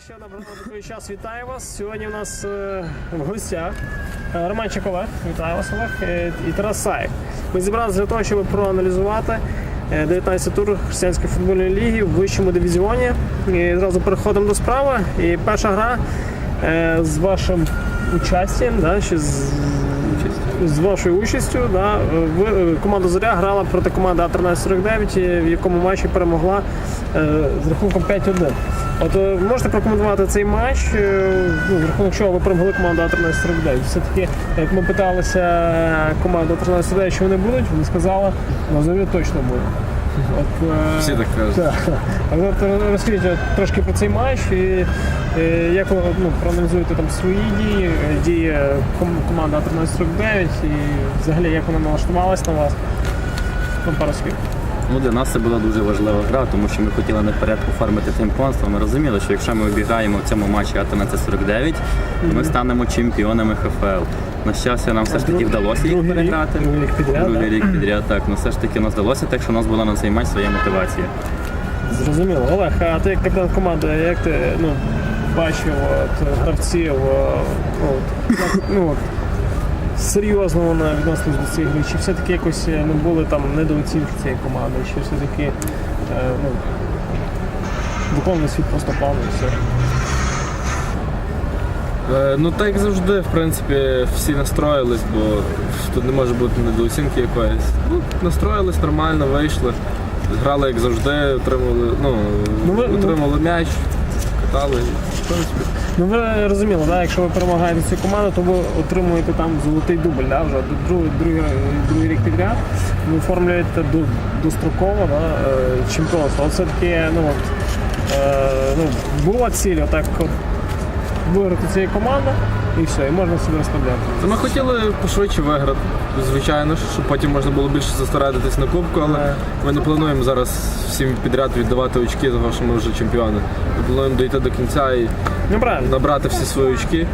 ще програма час. Вітаю вас. Сьогодні у нас е, в гостях е, Романчик Олег. Вітаю вас, Олег. е, І Тарас Саєв. Ми зібралися для того, щоб проаналізувати е, 19 тур християнської футбольної ліги в вищому дивізіоні. І зразу переходимо до справи. І перша гра е, з вашим участям, да, ще з, з вашою участю, да, в, е, команда Зоря грала проти команди А1349, е, в якому матчі перемогла е, з рахунком 5-1. От е, можете прокоментувати цей матч, е, ну, рахунок чого ви перемогли команду А1349. Все-таки, як ми питалися команду А1349, що вони будуть, вони сказали, на зорі точно буде. От, е, Всі так кажуть. так. От розкажіть трошки про цей матч і як ви ну, проаналізуєте там свої дії, дії команди А1349 і взагалі як вона налаштувалась на вас? Ну, пару слів. Ну, для нас це була дуже важлива гра, тому що ми хотіли наперед оформити чемпіонство. Ми розуміли, що якщо ми обігаємо в цьому матчі А1349, то ми станемо чемпіонами ХФЛ. На щастя, нам все ж таки вдалося їх переграти. другий рік підряд, Другий рік підряд, так. Ну все ж таки нас вдалося, так що у нас була на цей матч своя мотивація. Зрозуміло. Олег, а ти як капітан команди, як ти ну, бачив от, гравців, от, ну, от, серйозно вони відносились до цієї гри? Чи все-таки якось е, ну, були там недооцінки цієї команди, чи все-таки е, ну, виконували свій просто план і все? Е, Ну так як завжди, в принципі, всі настроїлись, бо тут не може бути недооцінки якоїсь. Ну, настроїлись нормально, вийшли. Грали як завжди, отримали, ну, Ну, ви- ну- отримали м'яч, катали. В принципі, Ну ви розуміли, да? якщо ви перемагаєте цю команду, то ви отримуєте там золотий дубль, да? вже другий, другий, другий рік підряд. Ви оформлюєте достроково да? е, чемпіонство. Все-таки ну, от, е, ну, була ціль отак от, виграти цієї команди і все, і можна собі розслабляти. Ми хотіли пошвидше виграти, звичайно, щоб потім можна було більше зосередитись на кубку, але ми не плануємо зараз всім підряд віддавати очки, тому що ми вже чемпіони. Ми плануємо дійти до кінця і Ну набрати всі свої очки.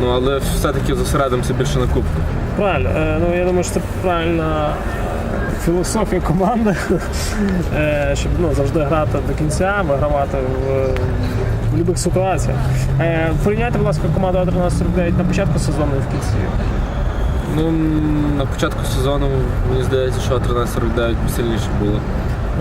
Ну, але все-таки зосередимося більше на кубку. правильно. Е, ну, я думаю, що це правильна філософія команди, е, щоб ну, завжди грати до кінця, вигравати в, в будь-яких ситуаціях. Е, порівняйте, будь ласка, команду А1349 на початку сезону і в кінці. Ну, на початку сезону мені здається, що А1349 сильніше було.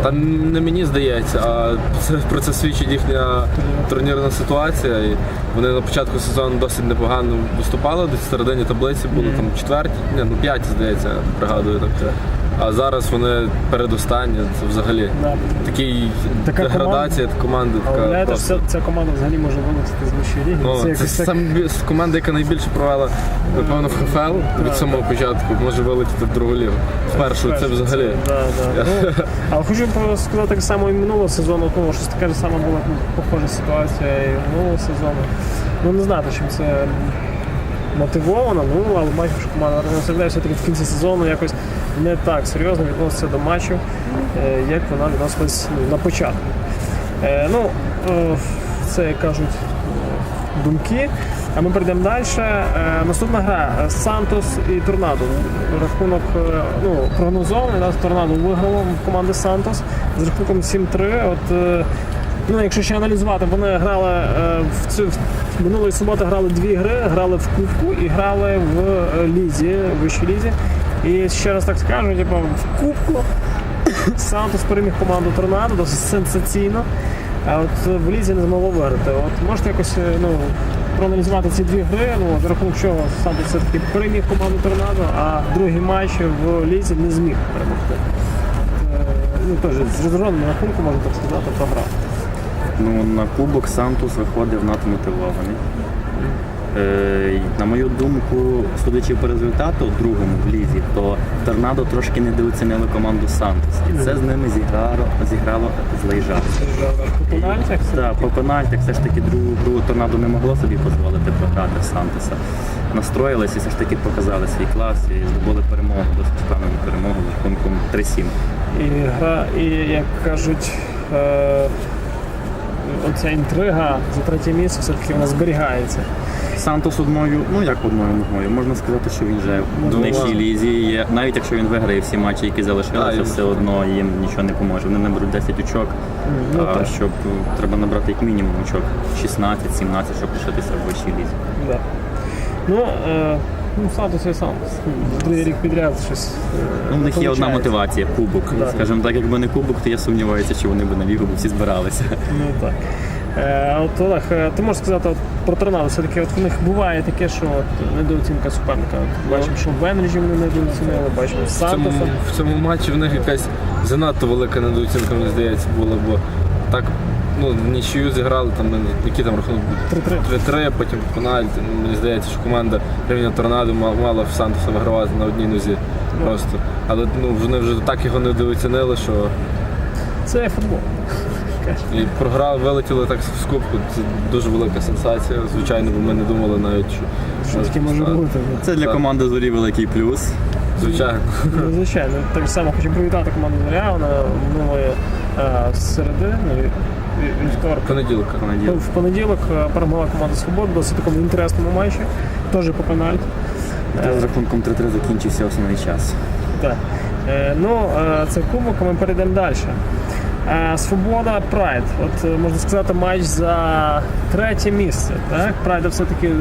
Та не мені здається, а це, про це свідчить їхня турнірна ситуація. І вони на початку сезону досить непогано виступали, десь в середині таблиці були там четверті, ні, ну п'яті, здається, пригадую так. А зараз вони передостанні, це взагалі Да. такий Така деградація команди. Така уявляєте, просто. що ця, команда взагалі може вилетіти з вищої ліги. Ну, це це якось так. сам команда, яка найбільше провела, напевно, в ХФЛ від самого початку, може вилетіти в другу лігу. В першу це взагалі. Да, да. Але хочу сказати так само і минулого сезону, тому що така ж сама була похожа ситуація і минулого сезону. Ну не знаю, чим це мотивовано, ну але бачимо, що команда розглядає все-таки в кінці сезону якось не так серйозно відноситься до матчів, е, як вона відносилась ну, на початку. Е, Ну, е, це як кажуть думки. А ми перейдемо далі. Е, Наступна гра е, Сантос і Торнадо. Рахунок е, ну, прогнозований. Да? Торнадо виграло команди Сантос з рахунком 7-3. От, е, ну, якщо ще аналізувати, вони грали е, в цю в минулої суботи грали дві гри, грали в Кубку і грали в е, лізі, в вищій лізі. І ще раз так скажу, типу, в Кубку Сантос переміг команду Торнадо досить сенсаційно. А от в лізі не змогло виграти. От можете якось е, ну, проаналізувати ці дві гри, ну, за рахунок чого саме все-таки переміг команду Торнадо, а другий матч в лізі не зміг перемогти. Е, Ну, теж з розгромним рахунку, можна так сказати, програв. Ну, на кубок Сантус виходив надмотивований. Е, на мою думку, судячи по результату другому в лізі, то Торнадо трошки недооцінили команду Сантус. І це з ними зіграло, зіграло злий жарт. По пенальтях Так, по пенальтях все ж таки другу гру Торнадо не могло собі дозволити програти в Сантоса. Настроїлися і все ж таки показали свій клас і здобули перемогу, досить впевнену перемогу з рахунком 3-7. І гра, і як кажуть, е, оця інтрига за третє місце все-таки вона зберігається. Сантос одною, ну як одною ногою, можна сказати, що він вже в Ну, нижчій лізі є. Навіть якщо він виграє всі матчі, які залишилися, все одно їм нічого не поможе. Вони наберуть 10 очок, Ну, а так. щоб е, треба набрати як мінімум очок 16-17, щоб лишитися в вищій лізі. Да. Ну, е, ну, Сантос і Сантос. Другий рік підряд щось. е, Ну, в них є одна мотивація кубок. Да. Скажімо так, якби не кубок, то я сумніваюся, чи вони б на лігу всі збиралися. Ну так. Е, от Олег, е, ти можеш сказати от, про торнадо, все-таки от в них буває таке, що от, недооцінка суперника. От, Бачимо, що в Енерджі вони недооцінили, бачимо В цьому, в цьому матчі в них якась занадто велика недооцінка, мені здається, була, бо так ну, нічию зіграли, там, ну, які там рахунок був? 3-3. 3-3, потім пенальті. Ну, Мені здається, що команда рівня торнадо мала в Сантоса вигравати на одній нозі. Просто. Але ну, вони вже так його недооцінили, що Це футбол. І програли, вилетіли так з кубку. Це дуже велика сенсація. Звичайно, бо ми не думали навіть, що, Що таке може Так. бути? Це для Так. команди зорі великий плюс. Звичайно. Ну, звичайно, так само хочу привітати команду Зоря. Вона минулої е, середи, ну, ві- ві- вівторка. Понеділка. Ну, Понеділок. В понеділок е, перемогла команда Свобода, досить такому інтересному матчі, теж по пенальті. З рахунком 3-3 закінчився основний час. Так. Е, ну, е, це кубок, а ми перейдемо далі. Е, Свобода Прайд. От е, можна сказати, матч за третє місце. Так? Прайда все-таки е,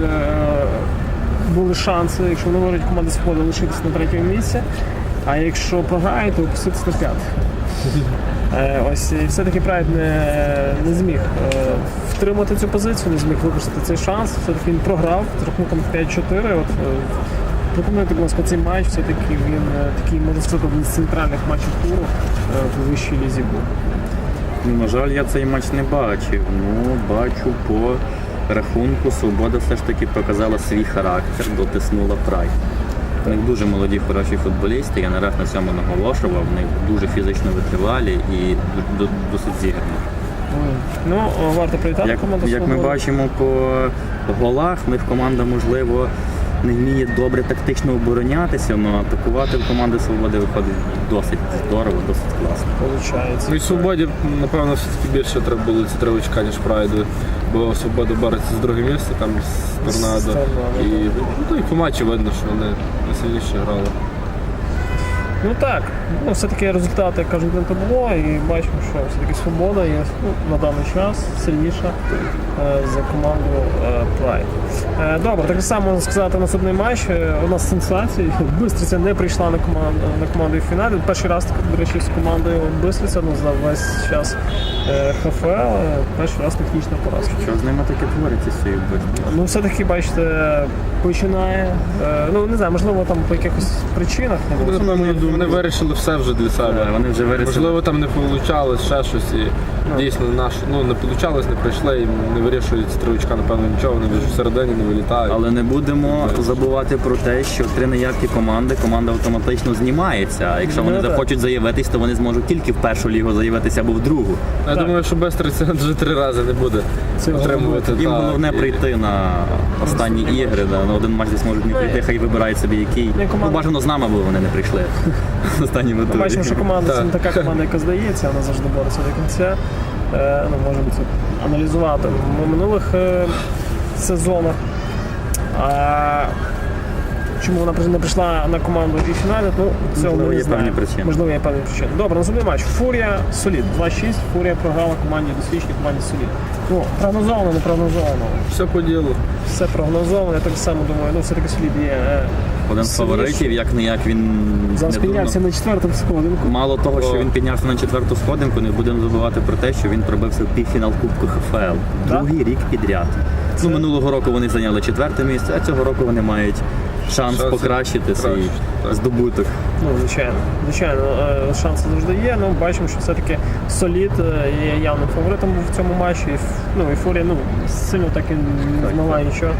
були шанси, якщо вони говорять команда Свобода лишитися на третьому місці. А якщо програє, то опуститися на п'яте. Е, Ось і все-таки Прайд не, не зміг е, втримати цю позицію, не зміг використати цей шанс. Все-таки він програв з рахунком 5-4. От, Пропонуйте, будь ласка, цей матч все-таки він е, такий, можна сказати, один з центральних матчів туру е, в вищій лізі був. Ну, На жаль, я цей матч не бачив. Ну, бачу по рахунку, свобода все ж таки показала свій характер, дотиснула прайд. У них дуже молоді, хороші футболісти, я не раз на цьому наголошував, вони дуже фізично витривалі і досить зіграні. Ну, варто привітати Як, команду як ми бачимо по голах, в них команда, можливо, не вміє добре тактично оборонятися, але атакувати в команди свободи виходить досить здорово, досить класно. Получається. Ну і свободі, напевно, все-таки більше треба було ці три очка, ніж прайду. Бо свобода бореться з друге місце, там з торнадо. І, ну, і по матчі видно, що вони найсильніше грали. Ну так, ну все-таки результати, як кажуть, не то було, і бачимо, що все-таки свобода є ну, на даний час сильніша е, за команду е, Pride. Е, добре, так само сказати наступний матч. Е, у нас сенсація. Бистриця не прийшла на команду на команду в фіналі. Перший раз, до речі, з командою Бистриця ну, за весь час е, ХФЛ. е, Перший раз технічна поразка. Що з ними таке твориться з цією битвою? Ну, все-таки, бачите, починає. е, ну, не знаю, можливо, там по якихось причинах не було. Мою думку- вони вирішили все вже для себе. Вони вже вирішили. Можливо, там не вийшло ще щось. І дійсно наш, ну, не вийшло, не пройшли, і не вирішують ці три напевно, нічого, вони вже всередині не вилітають. Але не будемо забувати про те, що три неявки команди, команда автоматично знімається. А якщо вони Ну, захочуть заявитись, то вони зможуть тільки в першу лігу заявитися або в другу. Я Так. думаю, що Бестриця вже три рази не буде Це отримувати. Їм головне і- прийти на останні ігри, да, на один матч десь можуть не Ну, прийти, хай вибирають собі який. Ну, Ну, бажано з нами, бо вони не прийшли останньому Ми бачимо, що команда це не така команда, яка здається, вона завжди бореться до кінця. Е, ну, можемо це аналізувати в минулих е, сезонах. А, чому вона не прийшла на команду і фіналі, ну цього Можливо, ми не є знаємо. певні причини. Можливо, є певні причини. Добре, наступний матч. Фурія Солід. 2-6. Фурія програла команді досвідченій команді Солід. Ну, прогнозовано, не прогнозовано. Все по ділу. Все прогнозовано. Я так само думаю, ну все-таки Солід є. Один з фаворитів, як не як він Зараз піднявся на четвертому сходинку. Мало того, що він піднявся на четверту сходинку, не будемо забувати про те, що він пробився в півфінал Кубку ХФЛ. Другий рік підряд. Це- Ну, минулого року вони зайняли четверте місце, а цього року вони мають шанс Шанси покращити свій здобуток. Ну, звичайно, звичайно, е, шанси завжди є. Ну, бачимо, що все-таки Солід е, є явним фаворитом в цьому матчі. Ну, і Фурія ну, сильно так і не змогла нічого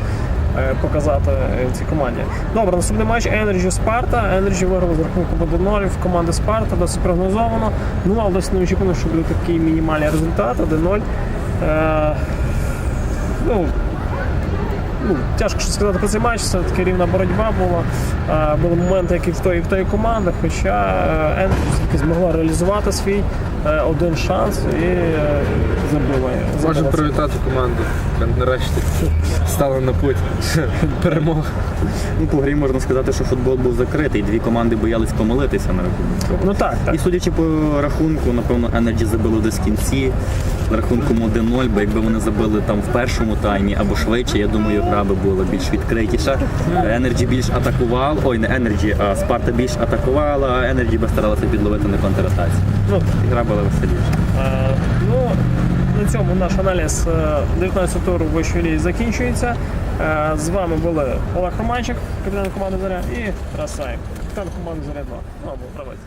показати е, цій команді. Добре, наступний матч Energy Спарта. Energy виграли з рахунком 1-0 в команди Спарта, досить прогнозовано. Ну, але досить неочікувано, що буде такий мінімальний результат 1-0. Е, ну, ну, тяжко що сказати про цей матч, все таки рівна боротьба була. Е, були моменти, як і в тої, і в тої команди, хоча все-таки змогла реалізувати свій е, один шанс і е, забили. Можемо привітати команду. Нарешті стала на путь перемоги. Ну, по грі можна сказати, що футбол був закритий, дві команди боялись помилитися на рахунок цього. Ну так, так. І судячи по рахунку, напевно, Energy забило десь в кінці з рахунком 1-0, бо якби вони забили там в першому таймі або швидше, я думаю, гра би була більш відкритіша. Energy більш атакував, ой, не Energy, а Спарта більш атакувала, а Energy би старалася підловити на контратаці. Ну, гра була веселіша. Е, Ну, на цьому наш аналіз е, 19 туру вищої ліги закінчується. Е, З вами були Олег Романчик, капітан команди Заря, і Тарас капітан команди Заря 2. Ну, або правець.